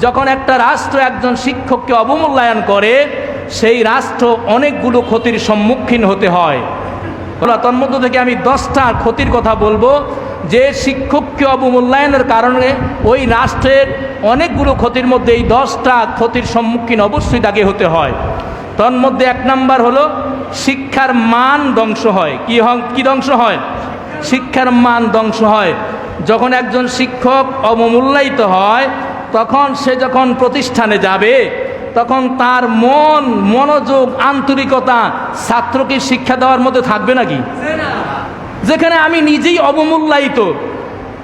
যখন একটা রাষ্ট্র একজন শিক্ষককে অবমূল্যায়ন করে, সেই রাষ্ট্র অনেকগুলো ক্ষতির সম্মুখীন হতে হয়। তন্মধ্য থেকে আমি দশটা ক্ষতির কথা বলব। যে শিক্ষককে অবমূল্যায়নের কারণে ওই রাষ্ট্রের অনেকগুলো ক্ষতির মধ্যে এই দশটা ক্ষতির সম্মুখীন অবশ্যই তাকে হতে হয়। তন্মধ্যে এক নাম্বার হলো, শিক্ষার মান ধ্বংস হয়। কি কি ধ্বংস হয়? শিক্ষার মান ধ্বংস হয়। যখন একজন শিক্ষক অবমূল্যায়িত হয় তখন সে যখন প্রতিষ্ঠানে যাবে, তখন তার মন, মনোযোগ, আন্তরিকতা ছাত্রকে শিক্ষা দেওয়ার মধ্যে থাকবে নাকি? যেখানে আমি নিজেই অবমূল্যায়িত।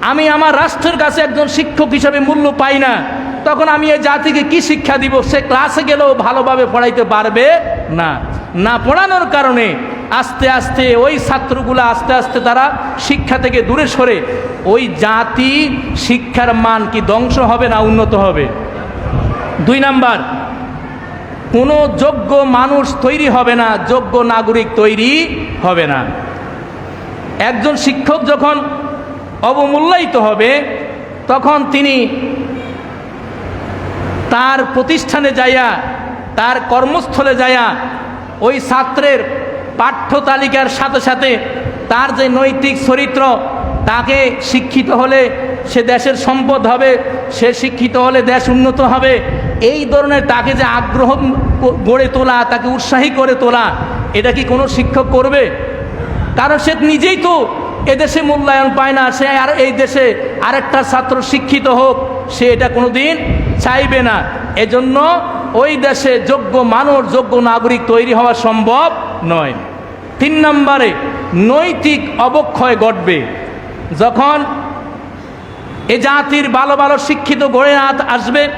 আমি আমার রাষ্ট্রের কাছে একজন শিক্ষক হিসাবে মূল্য পাই না। তখন আমি এই জাতিকে কি শিক্ষা দিব? সে ক্লাসে গেলেও ভালোভাবে পড়াইতে পারবে না। না পড়ানোর কারণে আস্তে আস্তে ওই ছাত্রগুলো আস্তে আস্তে তারা শিক্ষা থেকে দূরে সরে, ওই জাতি শিক্ষার মান কি ধ্বংস হবে না উন্নত হবে? দুই নাম্বার, কোনো যোগ্য মানুষ তৈরি হবে না, যোগ্য নাগরিক তৈরি হবে না। একজন শিক্ষক যখন অবমূল্যায়িত হবে, তখন তিনি তার প্রতিষ্ঠানে যাইয়া, তার কর্মস্থলে যাইয়া ওই ছাত্রের পাঠ্য তালিকার সাথে সাথে তার যে নৈতিক চরিত্র, তাকে শিক্ষিত হলে সে দেশের সম্পদ হবে, সে শিক্ষিত হলে দেশ উন্নত হবে। এই ধরনের তাকে যে আগ্রহ গড়ে তোলা, তাকে উৎসাহী করে তোলা, এটা কি কোনো শিক্ষক করবে? কারণ সে নিজেই তো এদেশে মূল্যায়ন পায় না, সে আর এই দেশে আরেকটা ছাত্র শিক্ষিত হোক, সে এটা কোনো দিন চাইবে না। এজন্য ওই দেশে যোগ্য মানুষ, যোগ্য নাগরিক তৈরি হওয়া সম্ভব নয়। তিন নম্বরে নৈতিক অবক্ষয় ঘটবে। যখন এ জাতির ভালো ভালো শিক্ষিত গড়ে আ- আসবে,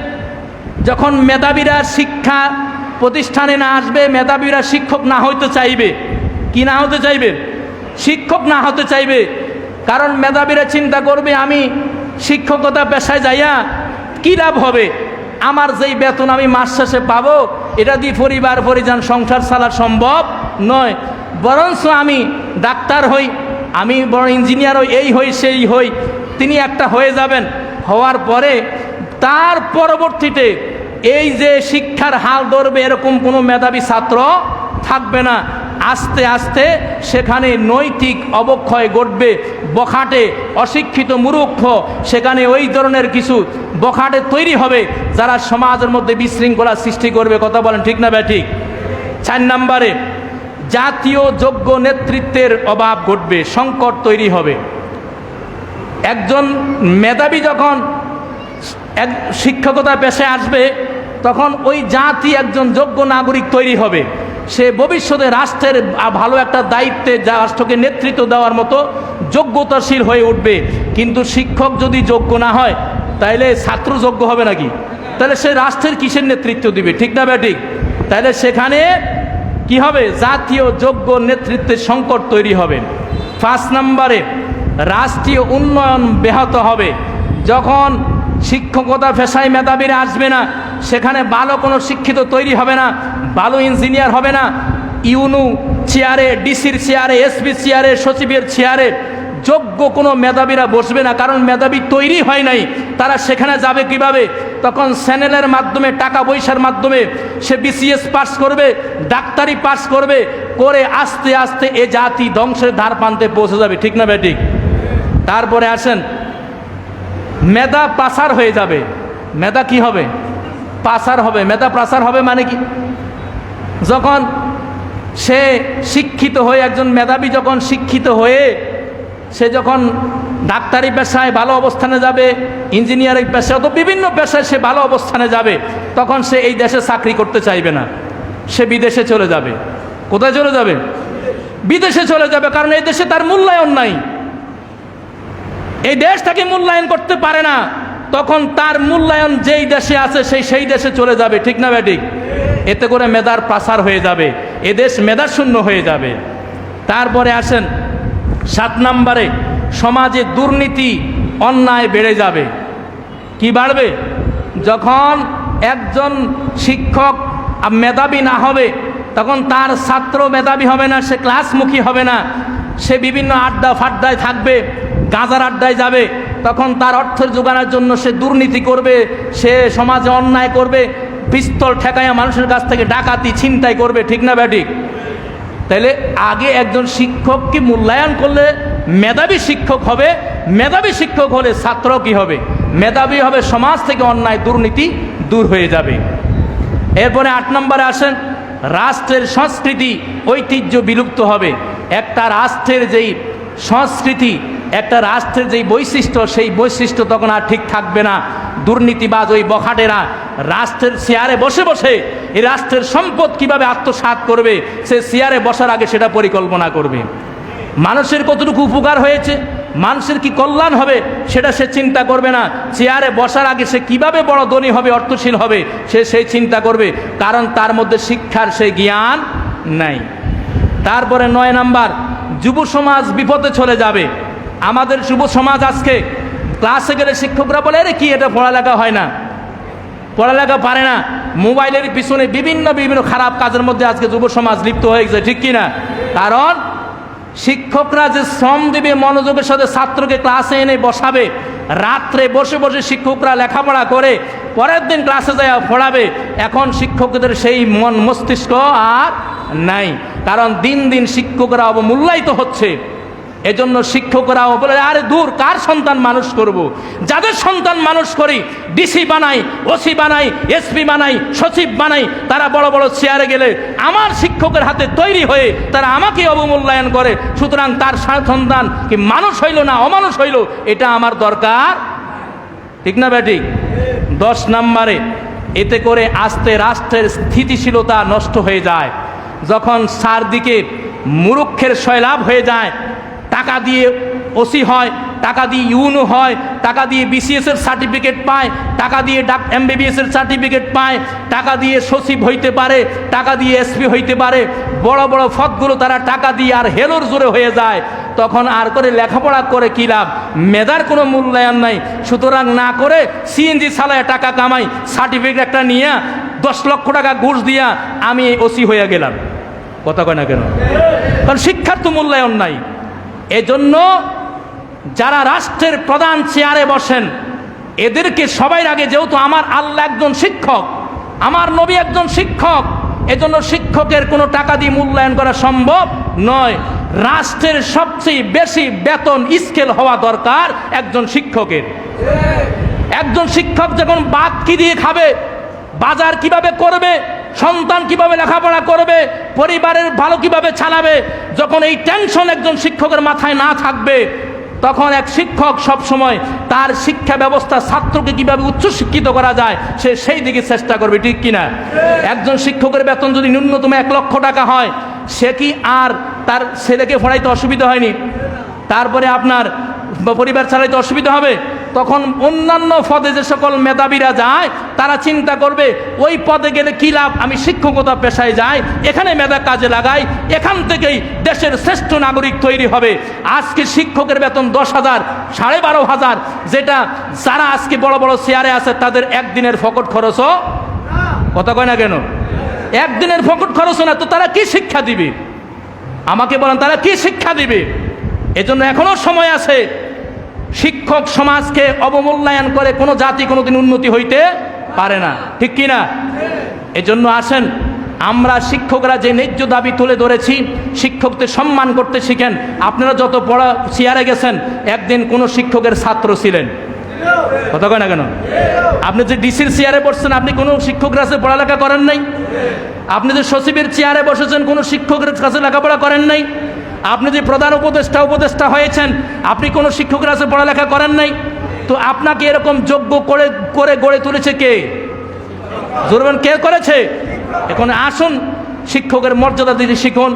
যখন মেধাবীরা শিক্ষা প্রতিষ্ঠানে না আসবে, মেধাবীরা শিক্ষক না হইতে চাইবে। কি না হতে চাইবে? শিক্ষক না হতে চাইবে। কারণ মেধাবীরা চিন্তা করবে, আমি শিক্ষকতা পেশায় যাইয়া কী লাভ হবে? আমার যেই বেতন আমি মাস শেষে পাবো, এটা দিয়ে পরিবার, পরিজন, সংসার চালা সম্ভব? নয়, বরঞ্চ আমি ডাক্তার হই, আমি বড় ইঞ্জিনিয়ার হই, এই হই, সেই হই, তিনি একটা হয়ে যাবেন। হওয়ার পরে, তার পরবর্তীতে এই যে শিক্ষার হাল ধরবে, এরকম কোনো মেধাবী ছাত্র থাকবে না। আস্তে আস্তে সেখানে নৈতিক অবক্ষয় ঘটবে, বখাটে অশিক্ষিত মুরুক্ষ, সেখানে ওই ধরনের কিছু বখাটে তৈরি হবে, যারা সমাজের মধ্যে বিশৃঙ্খলা সৃষ্টি করবে। কথা বলেন ঠিক না ঠিক? চার নম্বরে জাতীয় যোগ্য নেতৃত্বের অভাব ঘটবে, সংকট তৈরি হবে। একজন মেধাবী যখন এক শিক্ষকতা পেশায় আসবে, তখন ওই জাতি একজন যোগ্য নাগরিক তৈরি হবে। সে ভবিষ্যতে রাষ্ট্রের ভালো একটা দায়িত্বে যা, রাষ্ট্রকে নেতৃত্ব দেওয়ার মতো যোগ্যতাশীল হয়ে উঠবে। কিন্তু শিক্ষক যদি যোগ্য না হয়, তাইলে ছাত্র যোগ্য হবে নাকি? তাহলে সে রাষ্ট্রের কিসের নেতৃত্ব দিবে? ঠিক না ব্যাটিক তাহলে সেখানে কি হবে? জাতীয় যোগ্য নেতৃত্বের সংকট তৈরি হবে। পাঁচ নম্বরে রাষ্ট্রীয় উন্নয়ন ব্যাহত হবে। যখন শিক্ষকতা পেশায় মেধাবীরা আসবে না, সেখানে ভালো কোনো শিক্ষিত তৈরি হবে না, ভালো ইঞ্জিনিয়ার হবে না। ইউনু চেয়ারে, ডিসির চেয়ারে, এসপি চেয়ারে, সচিবের চেয়ারে যোগ্য কোনো মেধাবীরা বসবে না, কারণ মেধাবী তৈরি হয় নাই। তারা সেখানে যাবে কীভাবে? তখন চ্যানেলের মাধ্যমে, টাকা পয়সার মাধ্যমে সে বিসিএস পাস করবে, ডাক্তারি পাস করবে, করে আস্তে আস্তে এ জাতি ধ্বংসের ধার প্রান্তে পৌঁছে যাবে। ঠিক না বেঠিক তারপরে আসেন, মেধা পাসার হয়ে যাবে। মেধা কি হবে? পাসার হবে। মেধা পাসার হবে মানে কি? যখন সে শিক্ষিত হয়ে, একজন মেধাবী যখন শিক্ষিত হয়ে, সে যখন ডাক্তারি পেশায় ভালো অবস্থানে যাবে, ইঞ্জিনিয়ারিং পেশায় তো বিভিন্ন পেশায় সে ভালো অবস্থানে যাবে, তখন সে এই দেশে চাকরি করতে চাইবে না। সে বিদেশে চলে যাবে। কোথায় চলে যাবে? বিদেশে চলে যাবে, কারণ এই দেশে তার মূল্যায়ন নাই। এই দেশ তাকে মূল্যায়ন করতে পারে না, তখন তার মূল্যায়ন যেই দেশে আছে সেই সেই দেশে চলে যাবে, ঠিক না ব্যাটিক? এতে করে মেধার পাসার হয়ে যাবে এদেশ মেধাশূন্য হয়ে যাবে। তারপরে আসেন সাত নম্বরে সমাজে দুর্নীতি, অন্যায় বেড়ে যাবে। কি বাড়বে? যখন একজন শিক্ষক মেধাবী না হবে, তখন তার ছাত্র মেধাবী হবে না, সে ক্লাসমুখী হবে না। সে বিভিন্ন আড্ডা ফাড্ডায় থাকবে, গাঁজার আড্ডায় যাবে। তখন তার অর্থের যোগানোর জন্য সে দুর্নীতি করবে, সে সমাজে অন্যায় করবে, পিস্তল ঠেকাইয়া মানুষের কাছ থেকে ডাকাতি, ছিনতাই করবে, ঠিক না ব্যাটিক? তাহলে আগে একজন শিক্ষককে মূল্যায়ন করলে মেধাবী শিক্ষক হবে, মেধাবী শিক্ষক হলে ছাত্র কি হবে? মেধাবী হবে সমাজ থেকে অন্যায়, দুর্নীতি দূর হয়ে যাবে। এরপরে আট নম্বরে আসেন, রাষ্ট্রের সংস্কৃতি, ঐতিহ্য বিলুপ্ত হবে। একটা রাষ্ট্রের যেই সংস্কৃতি, একটা রাষ্ট্রের যেই বৈশিষ্ট্য, সেই বৈশিষ্ট্য তখন আর ঠিক থাকবে না। দুর্নীতিবাজ ওই বখাটেরা রাষ্ট্রের চেয়ারে বসে বসে এই রাষ্ট্রের সম্পদ কীভাবে আত্মসাৎ করবে, সে চেয়ারে বসার আগে সেটা পরিকল্পনা করবে। মানুষের কতটুকু উপকার হয়েছে? মানুষের কি কল্যাণ হবে? সেটা সে চিন্তা করবে না। চেয়ারে বসার আগে সে কীভাবে বড় ধনী হবে, অর্থশীল হবে, সে সেই চিন্তা করবে। কারণ তার মধ্যে শিক্ষার সেই জ্ঞান নাই। তারপরে নয় নাম্বার, যুব সমাজ বিপদে চলে যাবে। আমাদের যুব সমাজ আজকে ক্লাসে গেলে শিক্ষকরা বলে রে কি এটা পড়ালেখা হয় না? পড়ালেখা পারে না। মোবাইলের পিছনে বিভিন্ন বিভিন্ন খারাপ কাজের মধ্যে আজকে যুব সমাজ লিপ্ত হয়ে গেছে। ঠিক কি না কারণ শিক্ষকরা যে শ্রম দেবে মনোযোগের সাথে ছাত্রকে ক্লাসে এনে বসাবে, রাত্রে বসে বসে শিক্ষকরা লেখাপড়া করে, পরের দিন ক্লাসে যায় পড়াবে, এখন শিক্ষকদের সেই মন মস্তিষ্ক আর নাই। কারণ দিন দিন শিক্ষকরা অবমূল্যায়িত হচ্ছে। এজন্য শিক্ষকরাও বলে, আরে দূর, কার সন্তান মানুষ করব। যাদের সন্তান মানুষ করি ডিসি বানাই ওসি বানাই এসপি বানাই, সচিব বানাই, তারা বড় বড় চেয়ারে গেলে আমার শিক্ষকের হাতে তৈরি হয়ে তারা আমাকে অবমূল্যায়ন করে। সুতরাং তার সন্তান কি মানুষ হইল না অমানুষ হইল, এটা আমার দরকার। ঠিক না ব্যাটিক? দশ নম্বরে, এতে করে আস্তে রাষ্ট্রের স্থিতিশীলতা নষ্ট হয়ে যায়। যখন চারদিকে মুরুক্ষের সয়লাভ হয়ে যায় টাকা দিয়ে ওসি হয়, টাকা দিয়ে ইউনো হয়, টাকা দিয়ে বিসিএস এর সার্টিফিকেট পায়, টাকা দিয়ে ডাক এমবিবিএস এর সার্টিফিকেট পায়, টাকা দিয়ে সচিব হইতে পারে, টাকা দিয়ে এসপি হইতে পারে, বড় বড় পদগুলো তারা টাকা দিয়ে আর হেলোর জোরে হয়ে যায়। তখন আর করে লেখাপড়া করে কী লাভ? মেধার কোনো মূল্যায়ন নাই। সুতরাং না করে সিএনজি চালায় টাকা কামাই, সার্টিফিকেট একটা নিয়ে, দশ লক্ষ টাকা ঘুষ দিয়া আমি ওসি হয়ে গেলাম। কথা কয় না কেন? কারণ শিক্ষার তো মূল্যায়ন নাই। এজন্য যারা রাষ্ট্রের প্রধান চেয়ারে বসেন, এদেরকে সবাই আগে যেহেতু আমার আল্লাহ একজন শিক্ষক, আমার নবী একজন শিক্ষক, এজন্য শিক্ষকের কোনো টাকা দিয়ে মূল্যায়ন করা সম্ভব নয়। রাষ্ট্রের সবচেয়ে বেশি বেতন স্কেল হওয়া দরকার একজন শিক্ষকের। একজন শিক্ষক যখন বাদ কি দিয়ে খাবে, বাজার কীভাবে করবে সন্তান কীভাবে লেখাপড়া করবে, পরিবারের ভালো কীভাবে চালাবে, যখন এই টেনশন একজন শিক্ষকের মাথায় না থাকবে, তখন এক শিক্ষক সব সময় তার শিক্ষা ব্যবস্থা ছাত্রকে কীভাবে উচ্চশিক্ষিত করা যায়, সে সেই দিকে চেষ্টা করবে, ঠিক কিনা? একজন শিক্ষকের বেতন যদি ন্যূনতম এক লক্ষ টাকা হয়, সে কি আর তার ছেলেকে পড়াইতে অসুবিধা হয়নি? তারপরে আপনার পরিবার চালাইতে অসুবিধা হবে? তখন অন্যান্য পদে যে সকল মেধাবীরা যায়, তারা চিন্তা করবে, ওই পদে গেলে কী লাভ? আমি শিক্ষকতা পেশায় যাই, এখানে মেধা কাজে লাগাই, এখান থেকেই দেশের শ্রেষ্ঠ নাগরিক তৈরি হবে। আজকে শিক্ষকের বেতন দশ হাজার, সাড়ে বারো হাজার, যেটা যারা আজকে বড় বড় শেয়ারে আছে, তাদের একদিনের ফকট খরচও কথা কয় না কেন? একদিনের ফকট খরচও না, তো তারা কি শিক্ষা দিবে? আমাকে বলেন, তারা কি শিক্ষা দিবে? এজন্য এখনও সময় আছে। শিক্ষক সমাজকে অবমূল্যায়ন করে কোনো জাতি কোনোদিন উন্নতি হইতে পারে না। ঠিক কি না? এজন্য আসেন, আমরা শিক্ষকরা যে ন্যায্য দাবি তুলে ধরেছি, শিক্ষকদের সম্মান করতে শিখেন। আপনারা যত পড়া চেয়ারে গেছেন, একদিন কোনো শিক্ষকের ছাত্র ছিলেন। কথা কয় না কেন? আপনি যে ডিসির চেয়ারে বসছেন, আপনি কোনো শিক্ষকের কাছে পড়ালেখা করেন নাই? আপনি যে সচিবের চেয়ারে বসেছেন, কোনো শিক্ষকের কাছে লেখাপড়া করেন নাই? আপনি যে প্রধান উপদেষ্টা উপদেষ্টা হয়েছেন, আপনি কোনো শিক্ষকের আছে পড়ালেখা করেন নাই? তো আপনাকে এরকম যোগ্য করে করে গড়ে তুলেছে কে? জোরবেন কে করেছে? এখন আসুন, শিক্ষকের মর্যাদা দিতে শিখুন।